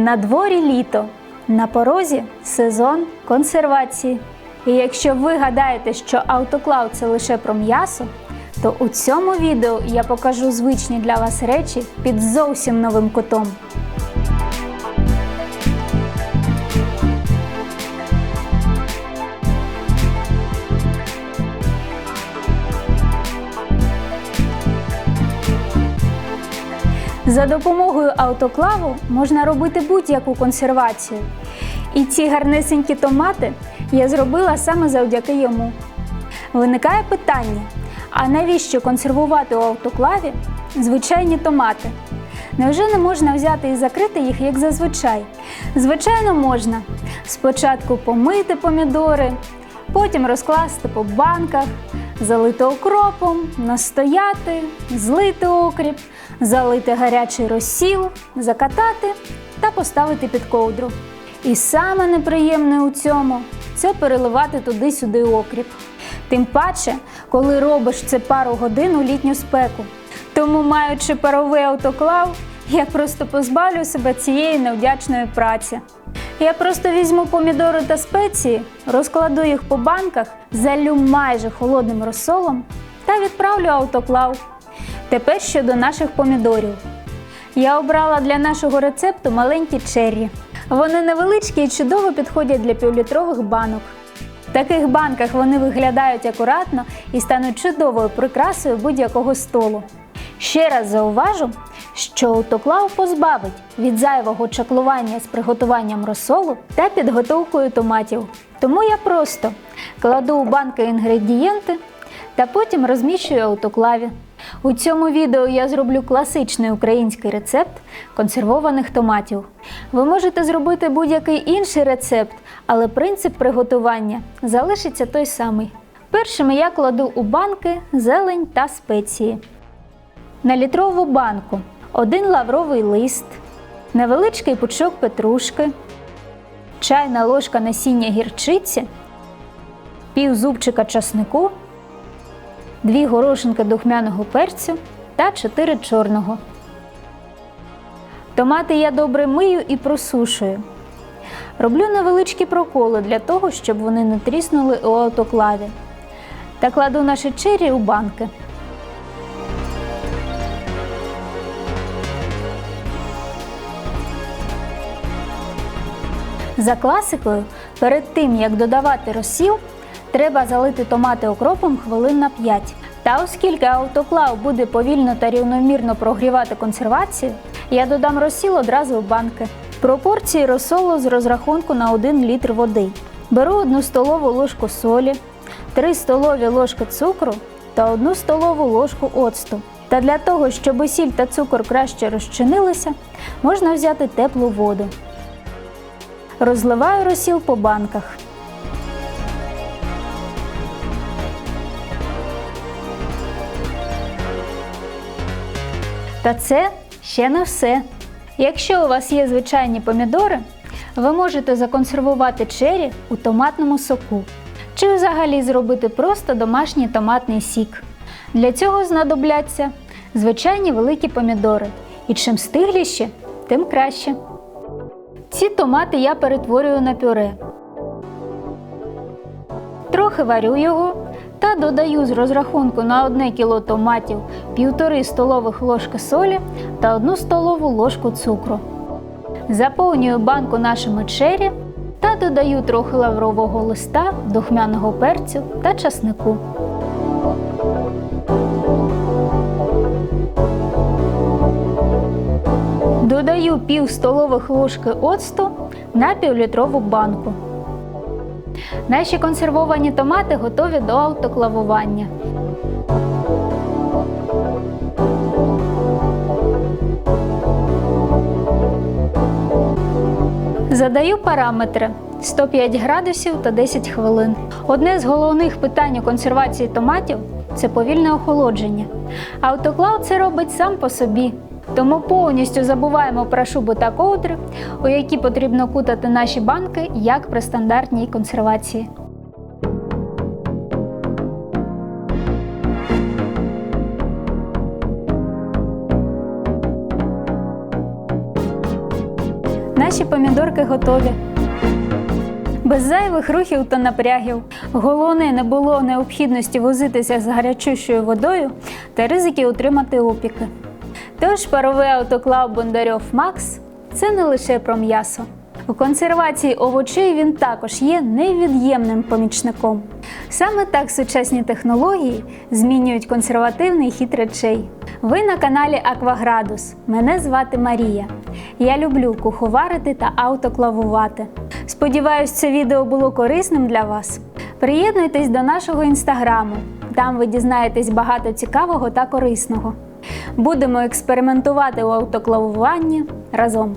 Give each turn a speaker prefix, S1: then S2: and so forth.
S1: На дворі літо, на порозі сезон консервації. І якщо ви гадаєте, що автоклав це лише про м'ясо, то у цьому відео я покажу звичні для вас речі під зовсім новим кутом. За допомогою автоклаву можна робити будь-яку консервацію. І ці гарнесенькі томати я зробила саме завдяки йому. Виникає питання: а навіщо консервувати у автоклаві звичайні томати? Невже не можна взяти і закрити їх як зазвичай? Звичайно, можна. Спочатку помити помідори, потім розкласти по банках, залити окропом, настояти, злити окріп, залити гарячий розсіл, закатати та поставити під ковдру. І саме неприємне у цьому це переливати туди-сюди окріп. Тим паче, коли робиш це пару годин у літню спеку. Тому, маючи паровий автоклав, я просто позбавлю себе цієї невдячної праці. Я просто візьму помідори та спеції, розкладу їх по банках, залю майже холодним розсолом та відправлю автоклав. Тепер щодо наших помідорів. Я обрала для нашого рецепту маленькі черрі. Вони невеличкі і чудово підходять для півлітрових банок. В таких банках вони виглядають акуратно і стануть чудовою прикрасою будь-якого столу. Ще раз зауважу, що автоклав позбавить від зайвого чаклування з приготуванням розсолу та підготовкою томатів. Тому я просто кладу у банки інгредієнти та потім розміщую в автоклаві. У цьому відео я зроблю класичний український рецепт консервованих томатів. Ви можете зробити будь-який інший рецепт, але принцип приготування залишиться той самий. Першими я кладу у банки зелень та спеції. На літрову банку один лавровий лист, невеличкий пучок петрушки, чайна ложка насіння гірчиці, пів зубчика часнику, дві горошинки духмяного перцю та 4 чорного. Томати я добре мию і просушую. Роблю невеличкі проколи для того, щоб вони не тріснули у автоклаві. Та кладу наші чері у банки. За класикою, перед тим як додавати розсіл, треба залити томати окропом хвилин на 5. Та оскільки автоклав буде повільно та рівномірно прогрівати консервацію, я додам розсіл одразу в банки. Пропорції розсолу з розрахунку на 1 літр води. Беру 1 столову ложку солі, 3 столові ложки цукру та 1 столову ложку оцту. Та для того, щоб сіль та цукор краще розчинилися, можна взяти теплу воду. Розливаю розсіл по банках. Та це ще не все. Якщо у вас є звичайні помідори, ви можете законсервувати чері у томатному соку чи взагалі зробити просто домашній томатний сік. Для цього знадобляться звичайні великі помідори. І чим стигліші, тим краще. Ці томати я перетворюю на пюре. Трохи варю його та додаю з розрахунку на 1 кг томатів 1,5 столових ложки солі та 1 столову ложку цукру. Заповнюю банку нашими чері та додаю трохи лаврового листа, духмяного перцю та часнику. Додаю пів столових ложки оцту на півлітрову банку. Наші консервовані томати готові до автоклавування. Задаю параметри 105 градусів та 10 хвилин. Одне з головних питань у консервації томатів це повільне охолодження. Автоклав це робить сам по собі. Тому повністю забуваємо про шуби та ковдри, у які потрібно кутати наші банки, як при стандартній консервації. наші помідорки готові. Без зайвих рухів та напрягів. Головне, не було необхідності возитися з гарячущою водою та ризики отримати опіки. Тож паровий автоклав Бондарьов Макс це не лише про м'ясо. У консервації овочей він також є невід'ємним помічником. Саме так сучасні технології змінюють консервативний хід речей. Ви на каналі Акваградус. Мене звати Марія. Я люблю куховарити та автоклавувати. Сподіваюсь, це відео було корисним для вас. Приєднуйтесь до нашого інстаграму. Там ви дізнаєтесь багато цікавого та корисного. Будемо експериментувати у автоклавуванні разом.